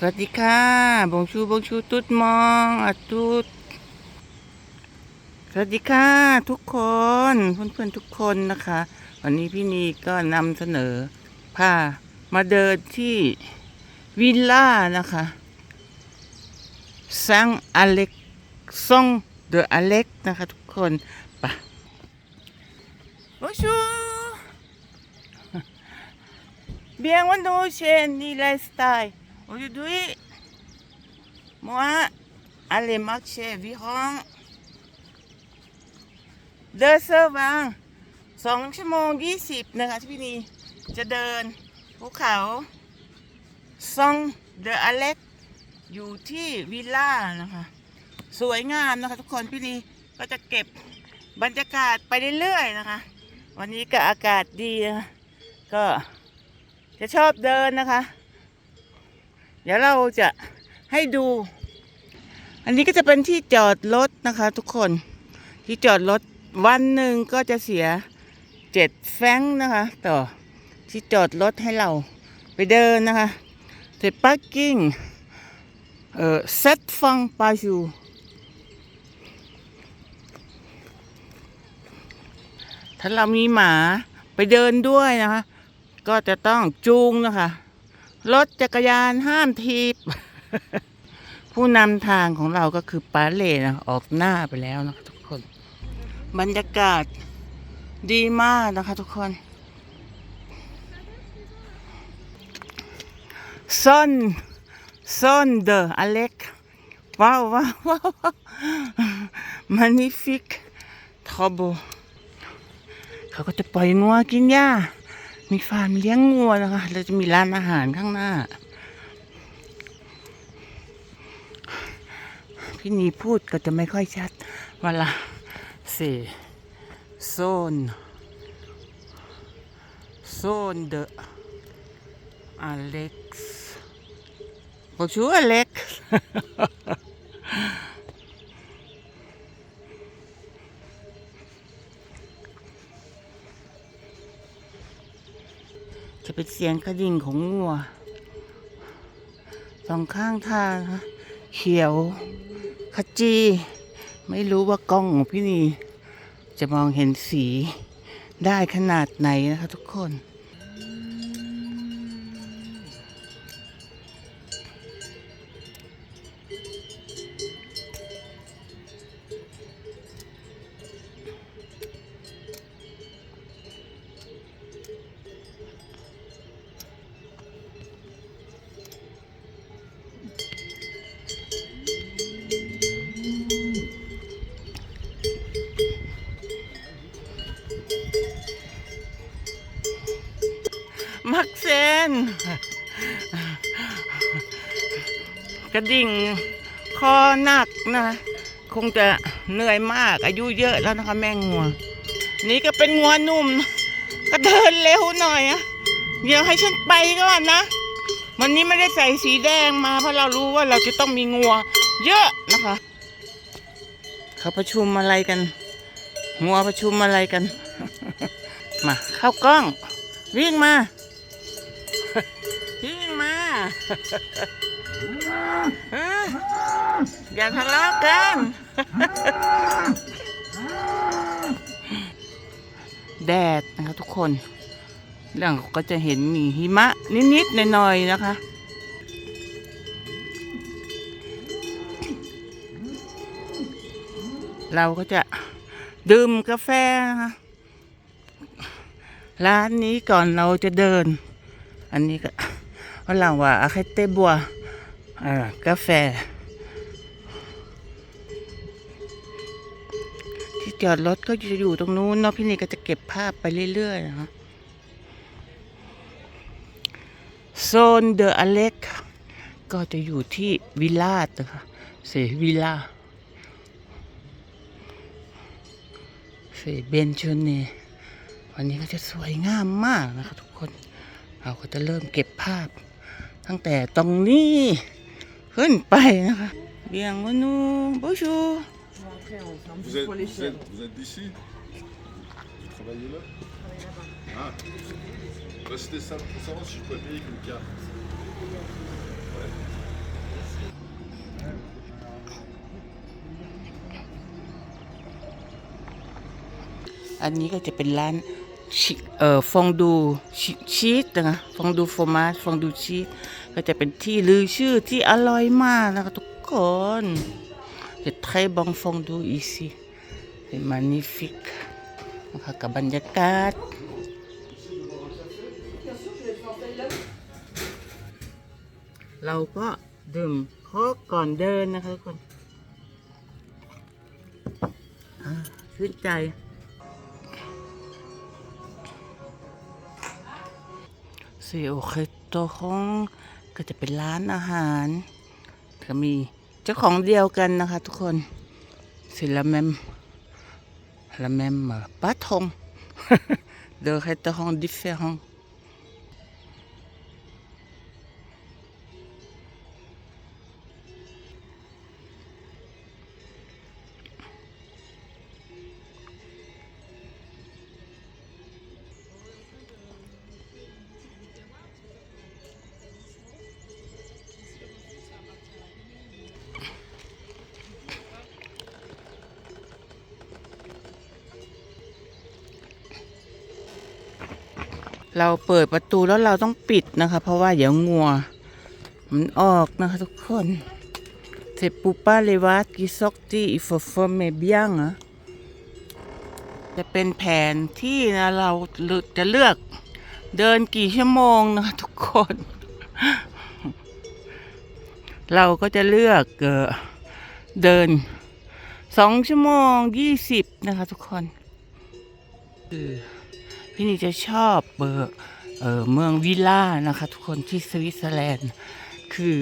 สวัสดีค่ะบงชูบงชูตุดมองอตุดสวัสดีค่ะ ทุกคนเพื่อนๆทุกคนนะคะ วันนี้พี่นีก็นำเสนอพามาเดินที่วิลล่านะคะซังอเล็กซองเดออเล็กนะคะ ทุกคนปะบงชู Bienvenue ni lifestyle. Aujourd'hui, moi, aller marcher environ deux heures vingt สองชั่วโมงยี่สิบนะคะที่พี่นีจะเดินภูเขาซองเดอะอเล็กอยู่ที่วิลล่านะคะ สวยงามนะคะทุกคนพี่นีก็จะเก็บบรรยากาศไปเรื่อยๆนะคะ วันนี้ก็อากาศดีนะก็จะชอบเดินนะคะ ดี๋ยวเราจะให้ดู อันนี้ก็จะเป็นที่จอดรถนะคะ ทุกคนที่จอดรถวันหนึ่งก็จะเสียเจ็ดแฟงนะคะ ต่อที่จอดรถให้เราไปเดินนะคะเสร็จปักกิ้งเอ่อเซตฟังปาชูถ้าเรามีหมาไปเดินด้วยนะคะ ก็จะต้องจูงนะคะ รถจักรยานห้ามทีบ ผู้นำทางของเราก็คือป้าเล่นะออกหน้าไปแล้วนะทุกคน บรรยากาศดีมากนะคะทุกคนซอนซอนเดออเล็กว้าวว้าวว้าวมานิฟิกทอโบเขาก็จะปล่อยงัวกินหญ้า มีฟาร์มเลี้ยงงัวนะคะ แล้วจะมีร้านอาหารข้างหน้า พี่นีพูดก็จะไม่ค่อยชัดเวลาเสโซน โซนเดอะอเล็กซ์บอกชูอเล็กซ์ จะเป็นเสียงกระดิ่งของงัวสองข้างทางนะเขียวขจี ไม่รู้ว่ากล้องของพี่นีจะมองเห็นสีได้ขนาดไหนนะคะทุกคน มักเซน ก ระดิ่งคอหนักนะคงจะเหนื่อยมากอายุเยอะแล้วนะคะ แม่งัว นี่ก็เป็นงัวนุ่ม ก็เดินเร็วหน่อยอะเดี๋ยวให้ฉันไปก่อนนะวันนี้ไม่ได้ใส่สีแดงมา เพราะเรารู้ว่าเราจะต้องมีงัว เยอะนะคะเขาประชุมอะไรกันงัวประชุมอะไรกัน มาเข้ากล้อง วิ่งมา วิ่งมา อยอย่าทะเลาะกัน แดดนะคะทุกคนเรื่องก็จะเห็นมีหิมะนิดๆหน่อยๆนะคะ เราก็จะดื่มกาแฟนะคะร้านนี้ก่อนเราจะเดิน อันนี้ก็ฝรั่งว่าอาเคเตบัว อ่ากาแฟ ที่จอดรถก็จะอยู่ตรงนู้นเนาะพี่นี่ก็จะเก็บภาพไปเรื่อยๆนะคะโซนเดอะอเล็กก็จะอยู่ที่วิลล่านะคะเซวิลล่าเซเบนชนเนวันนี้ก็จะสวยงามมากนะครับทุกคน เราก็จะเริ่มเก็บภาพ ตั้งแต่ตรงนี้ ขึ้นไปนะคะเบียงวนูบูชู Vous êtes, vous êtes, vous êtes d'ici? Vous travaillez là? Ah. Bah, C'était ça pour savoir si je pouvais payer avec une carte. Ouais. อันนี้ก็จะเป็นร้านชิเอ่อฟองดูชีสนะคะฟองดูโฟมาสฟองดูชีส ก็จะเป็นที่ลือชื่อที่อร่อยมากนะคะทุกคนจะ très bon fondue ici c'est magnifique นะคะกับบรรยากาศเราก็ดื่มโค้กก่อนเดินนะคะทุกคนอ่าชื่นใจซีโอเคโตฮง ก็จะเป็นร้านอาหารก็มีเจ้าของเดียวกันนะคะ ทุกคนศิลแมมละแมมป้าทงเดอ เราเปิดประตูแล้วเราต้องปิดนะคะ เพราะว่าเดี๋ยวงัว มันออกนะคะทุกคนเสร็จปูป้าเลวัตกิซอกตี้อีฟฟอร์เมเบียงอะจะเป็นแผนที่นะเราจะเลือกเดินกี่ชั่วโมงนะคะทุกคน เราก็จะเลือกเดินสองชั่วโมงยี่สิบนะคะทุกคนคือ พี่นี่จะชอบเบอร์เออเมืองวิลล่านะคะ ทุกคนที่สวิตเซอร์แลนด์ คือ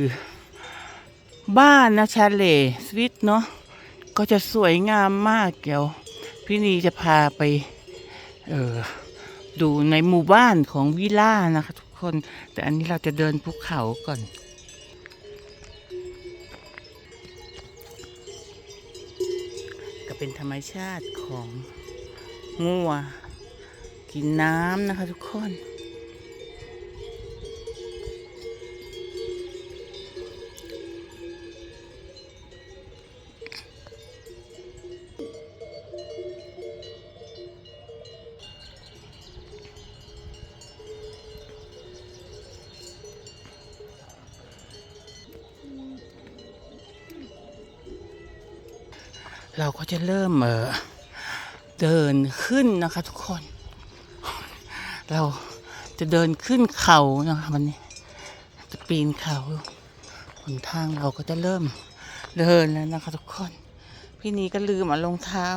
บ้านนะชาเลสวิตเนาะก็จะสวยงามมากเกี่ยว พี่นีจะพาไปเออดูในหมู่บ้านของวิลล่านะคะ ทุกคนแต่อันนี้เราจะเดินภูเขาก่อนก็เป็นธรรมชาติของงัว กินน้ำนะคะทุกคน เราก็จะเริ่มเออเดินขึ้นนะคะทุกคน เราจะเดินขึ้นเขานะคะวันนี้จะปีนเขาหนทางเราก็จะเริ่มเดินแล้วนะคะทุกคน พี่นี้ก็ลืมเอารองเท้า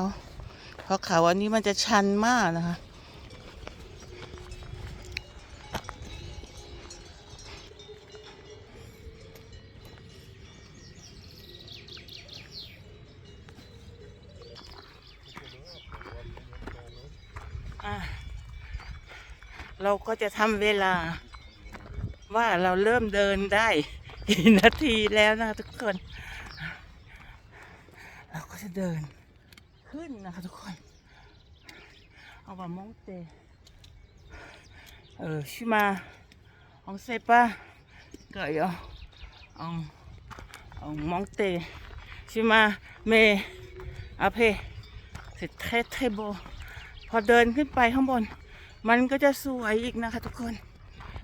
เพราะเขาอันนี้มันจะชันมากนะคะอะ เราก็จะทำเวลา ว่าเราเริ่มเดินได้กี่นาทีแล้วนะทุกคน เราก็จะเดินขึ้นนะคะทุกคน เอาว่ามองเตเออชิมาองเซปะก็ยอององมองเตชิมาเมอาเพ c'est très très beau พอเดินขึ้นไปข้างบน มันก็จะสวยอีกนะคะทุกคน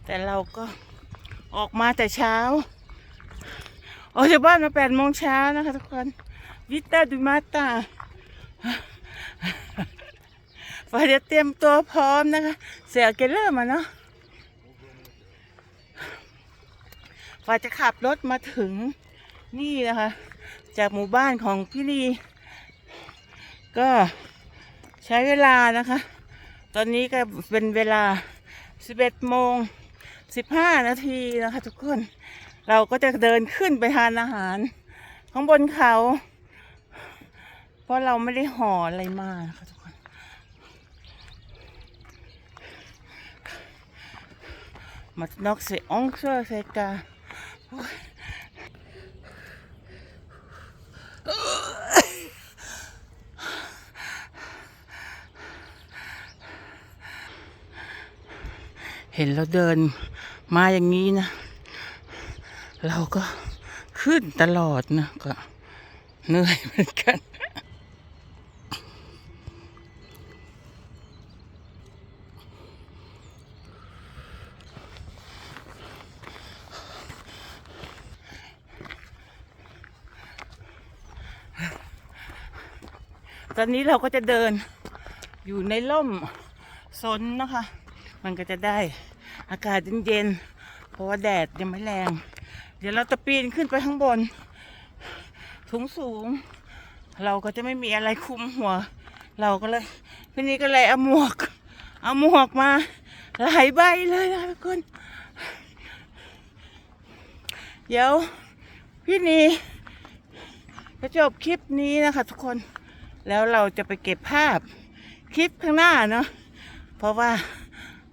แต่เราก็ออกมาแต่เช้า ออกจากบ้านมาแปดโมงเช้านะคะทุกคนวิตาดูมาตาฝ่ายจะเตรียมตัวพร้อมนะคะ เสียเกลเลอร์มาเนาะฝ่ายจะขับรถมาถึงนี่นะคะ จากหมู่บ้านของพี่ลีก็ใช้เวลานะคะ ตอนนี้ก็เป็นเวลา 11โมง15 นาทีนะคะทุกคน เราก็จะเดินขึ้นไปทานอาหาร ข้างบนเขา เพราะเราไม่ได้ห่ออะไรมานะคะทุกคน มานอกเซองเซอร์เซกา เห็นเราเดินมาอย่างนี้นะ เราก็ขึ้นตลอดนะก็เหนื่อยเหมือนกันตอนนี้เราก็จะเดินอยู่ในล่มสนนะคะ มันก็จะได้อากาศเย็นๆ เพราะว่าแดดยังไม่แรง เดี๋ยวเราจะปีนขึ้นไปข้างบนสูงสูง เราก็จะไม่มีอะไรคลุมหัว เราก็เลยพี่นี้ก็เลยเอาหมวก เอาหมวกมา หลายใบเลยนะทุกคน เดี๋ยวพี่นีจะจบคลิปนี้นะคะทุกคน แล้วเราจะไปเก็บภาพคลิปข้างหน้าเนาะ เพราะว่า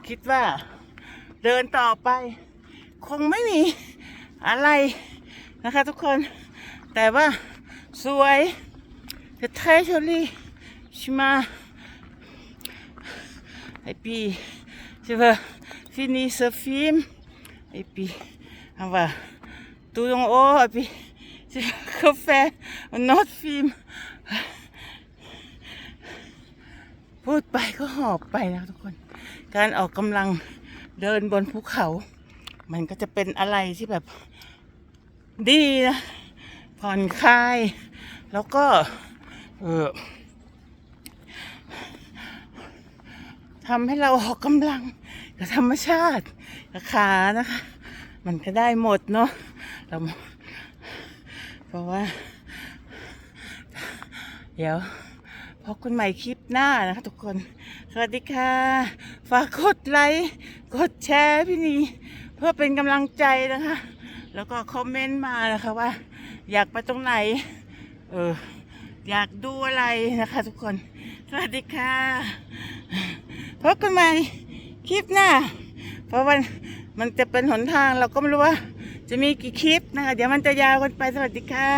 คิดว่า เดินต่อไป คงไม่มีอะไรนะคะทุกคน แต่ว่าสวยจะเทชอรี่ชิมาไอพีจะว่าฟินิสฟิมไอพีอาว่าตูดงโอไอพีจะกาแฟนอตฟิมพูดไปก็หอบไปนะทุกคน การออกกำลังเดินบนภูเขา มันก็จะเป็นอะไรที่แบบดีนะผ่อนคลาย แล้วก็เออทำให้เราออกกำลังกับธรรมชาติกับขานะคะ มันก็ได้หมดเนาะเราเพราะว่า เดี๋ยวพบกันใหม่คลิปหน้านะคะทุกคน สวัสดีค่ะ ฝากกดไลค์กดแชร์พี่นีเพื่อเป็นกำลังใจนะคะ แล้วก็คอมเมนต์มานะคะว่า อยากไปตรงไหน เออ อยากดูอะไรนะคะ ทุกคน สวัสดีค่ะ พบกันใหม่คลิปหน้า เพราะวันมันจะเป็นหนทางเราก็ไม่รู้ว่า จะมีกี่คลิปนะคะ เดี๋ยวมันจะยาวกันไปสวัสดีค่ะ